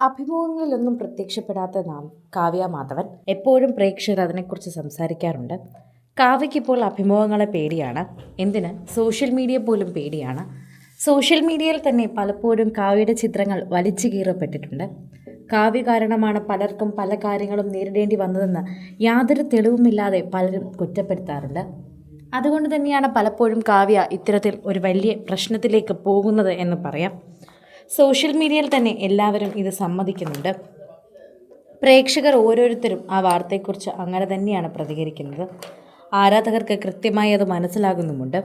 അഭിമുഖങ്ങളിലൊന്നും പ്രത്യക്ഷപ്പെടാത്ത നാം കാവ്യ മാധവൻ എപ്പോഴും പ്രേക്ഷകർ അതിനെക്കുറിച്ച് സംസാരിക്കാറുണ്ട്. കാവ്യക്കിപ്പോൾ അഭിമുഖങ്ങളെ പേടിയാണ്. എന്തിന്? സോഷ്യൽ മീഡിയ പോലും പേടിയാണ്. സോഷ്യൽ മീഡിയയിൽ തന്നെ പലപ്പോഴും കാവ്യയുടെ ചിത്രങ്ങൾ വലിച്ചു കീറപ്പെട്ടിട്ടുണ്ട്. കാവ്യ കാരണമാണ് പലർക്കും പല കാര്യങ്ങളും നേരിടേണ്ടി വന്നതെന്ന് യാതൊരു തെളിവുമില്ലാതെ പലരും കുറ്റപ്പെടുത്താറുണ്ട്. അതുകൊണ്ട് തന്നെയാണ് പലപ്പോഴും കാവ്യ ഇത്തരത്തിൽ ഒരു വലിയ പ്രശ്നത്തിലേക്ക് പോകുന്നത് എന്ന് പറയാം. സോഷ്യൽ മീഡിയയിൽ തന്നെ എല്ലാവരും ഇത് സമ്മതിക്കുന്നുണ്ട്. പ്രേക്ഷകർ ഓരോരുത്തരും ആ വാർത്തയെക്കുറിച്ച് അങ്ങനെ തന്നെയാണ് പ്രതികരിക്കുന്നത്. ആരാധകർക്ക് കൃത്യമായി അത് മനസ്സിലാകുന്നുമുണ്ട്.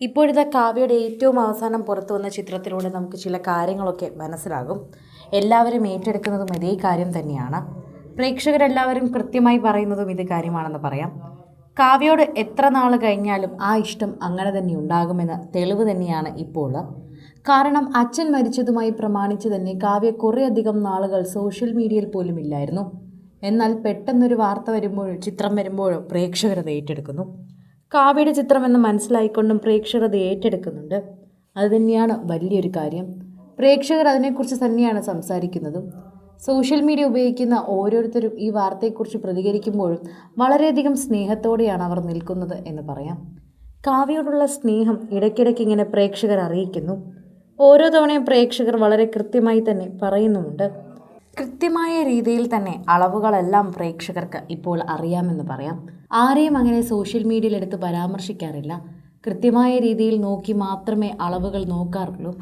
ഇപ്പോഴത്തെ കാവ്യയുടെ ഏറ്റവും അവസാനം പുറത്തു വന്ന ചിത്രത്തിലൂടെ നമുക്ക് ചില കാര്യങ്ങളൊക്കെ മനസ്സിലാകും. എല്ലാവരും ഏറ്റെടുക്കുന്നതും ഇതേ കാര്യം തന്നെയാണ്. പ്രേക്ഷകരെല്ലാവരും കൃത്യമായി പറയുന്നതും ഇത് കാര്യമാണെന്ന് പറയാം. കാവ്യയോട് എത്ര നാൾ കഴിഞ്ഞാലും ആ ഇഷ്ടം അങ്ങനെ തന്നെ ഉണ്ടാകുമെന്ന് തെളിവ് തന്നെയാണ് ഇപ്പോൾ കാരണം അച്ഛൻ മരിച്ചതുമായി പ്രമാണിച്ച് തന്നെ കാവ്യ കുറേയധികം നാളുകൾ സോഷ്യൽ മീഡിയയിൽ പോലും ഇല്ലായിരുന്നു. എന്നാൽ പെട്ടെന്നൊരു വാർത്ത വരുമ്പോൾ ചിത്രം വരുമ്പോഴോ പ്രേക്ഷകർ അത് ഏറ്റെടുക്കുന്നു. കാവ്യയുടെ ചിത്രമെന്ന് മനസ്സിലായിക്കൊണ്ടും പ്രേക്ഷകർ അത് ഏറ്റെടുക്കുന്നുണ്ട് അതുതന്നെയാണ് വലിയൊരു കാര്യം. പ്രേക്ഷകർ അതിനെക്കുറിച്ച് തന്നെയാണ് സംസാരിക്കുന്നതും. സോഷ്യൽ മീഡിയ ഉപയോഗിക്കുന്ന ഓരോരുത്തരും ഈ വാർത്തയെക്കുറിച്ച് പ്രതികരിക്കുമ്പോഴും വളരെയധികം സ്നേഹത്തോടെയാണ് അവർ നിൽക്കുന്നത് എന്ന് പറയാം. കാവ്യയോടുള്ള സ്നേഹം ഇടയ്ക്കിടയ്ക്ക് ഇങ്ങനെ പ്രേക്ഷകർ അറിയിക്കുന്നു. ഓരോ തവണയും പ്രേക്ഷകർ വളരെ കൃത്യമായി തന്നെ പറയുന്നുമുണ്ട്. കൃത്യമായ രീതിയിൽ തന്നെ അളവുകളെല്ലാം പ്രേക്ഷകർക്ക് ഇപ്പോൾ അറിയാമെന്ന് പറയാം. ആരെയും അങ്ങനെ സോഷ്യൽ മീഡിയയിൽ എടുത്ത് പരാമർശിക്കാറില്ല. കൃത്യമായ രീതിയിൽ നോക്കി മാത്രമേ അളവുകൾ നോക്കാറുള്ളൂ.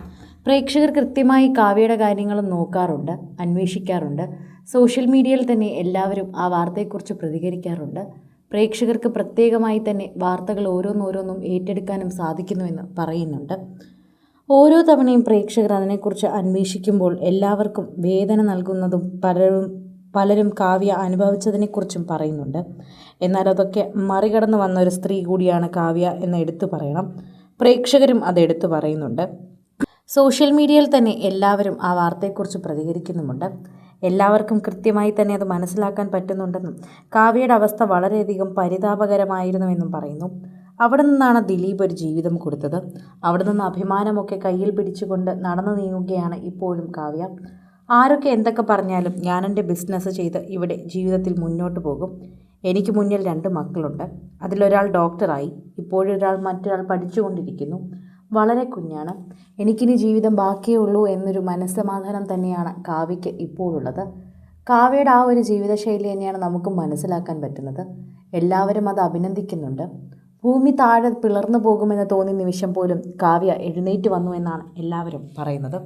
പ്രേക്ഷകർ കൃത്യമായി കാവ്യയുടെ കാര്യങ്ങളും നോക്കാറുണ്ട് അന്വേഷിക്കാറുണ്ട്. സോഷ്യൽ മീഡിയയിൽ തന്നെ എല്ലാവരും ആ വാർത്തയെക്കുറിച്ച് പ്രതികരിക്കാറുണ്ട്. പ്രേക്ഷകർക്ക് പ്രത്യേകമായി തന്നെ വാർത്തകൾ ഓരോന്നോരോന്നും ഏറ്റെടുക്കാനും സാധിക്കുന്നുവെന്ന് പറയുന്നുണ്ട്. ഓരോ തവണയും പ്രേക്ഷകർ അതിനെക്കുറിച്ച് അന്വേഷിക്കുമ്പോൾ എല്ലാവർക്കും വേദന നൽകുന്നതും പലരും പലരും കാവ്യ അനുഭവിച്ചതിനെക്കുറിച്ചും പറയുന്നുണ്ട്. എന്നാൽ അതൊക്കെ മറികടന്ന് വന്ന ഒരു സ്ത്രീ കൂടിയാണ് കാവ്യ എന്ന് എടുത്തു പറയണം. പ്രേക്ഷകരും അത് എടുത്തു പറയുന്നുണ്ട്. സോഷ്യൽ മീഡിയയിൽ തന്നെ എല്ലാവരും ആ വാർത്തയെക്കുറിച്ച് പ്രതികരിക്കുന്നുമുണ്ട്. എല്ലാവർക്കും കൃത്യമായി തന്നെ അത് മനസ്സിലാക്കാൻ പറ്റുന്നുണ്ടെന്നും കാവ്യയുടെ അവസ്ഥ വളരെയധികം പരിതാപകരമായിരുന്നുവെന്നും പറയുന്നു. അവിടെ നിന്നാണ് ദിലീപ് ഒരു ജീവിതം കൊടുത്തത്. അവിടെ നിന്ന് അഭിമാനമൊക്കെ കയ്യിൽ പിടിച്ചുകൊണ്ട് നടന്നു നീങ്ങുകയാണ് ഇപ്പോഴും കാവ്യ. ആരൊക്കെ എന്തൊക്കെ പറഞ്ഞാലും ഞാനെന്റെ ബിസിനസ് ചെയ്ത് ഇവിടെ ജീവിതത്തിൽ മുന്നോട്ട് പോകും. എനിക്ക് മുന്നിൽ രണ്ട് മക്കളുണ്ട്. അതിലൊരാൾ ഡോക്ടറായി ഇപ്പോഴൊരാൾ മറ്റൊരാൾ പഠിച്ചുകൊണ്ടിരിക്കുന്നു. വളരെ കുഞ്ഞാണ്. എനിക്കിനി ജീവിതം ബാക്കിയേ ഉള്ളൂ എന്നൊരു മനസ്സമാധാനം തന്നെയാണ് കാവ്യയ്ക്ക് ഇപ്പോഴുള്ളത്. കാവ്യയുടെ ആ ഒരു ജീവിതശൈലി തന്നെയാണ് നമുക്ക് മനസ്സിലാക്കാൻ പറ്റുന്നത്. എല്ലാവരും അത് അഭിനന്ദിക്കുന്നുണ്ട്. ഭൂമി താഴെ പിളർന്നു പോകുമെന്ന് തോന്നിയ നിമിഷം പോലും കാവ്യ എഴുന്നേറ്റ് വന്നു എന്നാണ് എല്ലാവരും പറയുന്നത്.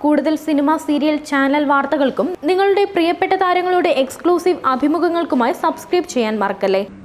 കൂടുതൽ സിനിമ സീരിയൽ ചാനൽ വാർത്തകൾക്കും നിങ്ങളുടെ പ്രിയപ്പെട്ട താരങ്ങളുടെ എക്സ്ക്ലൂസീവ് അഭിമുഖങ്ങൾക്കുമായി സബ്സ്ക്രൈബ് ചെയ്യാൻ മറക്കല്ലേ?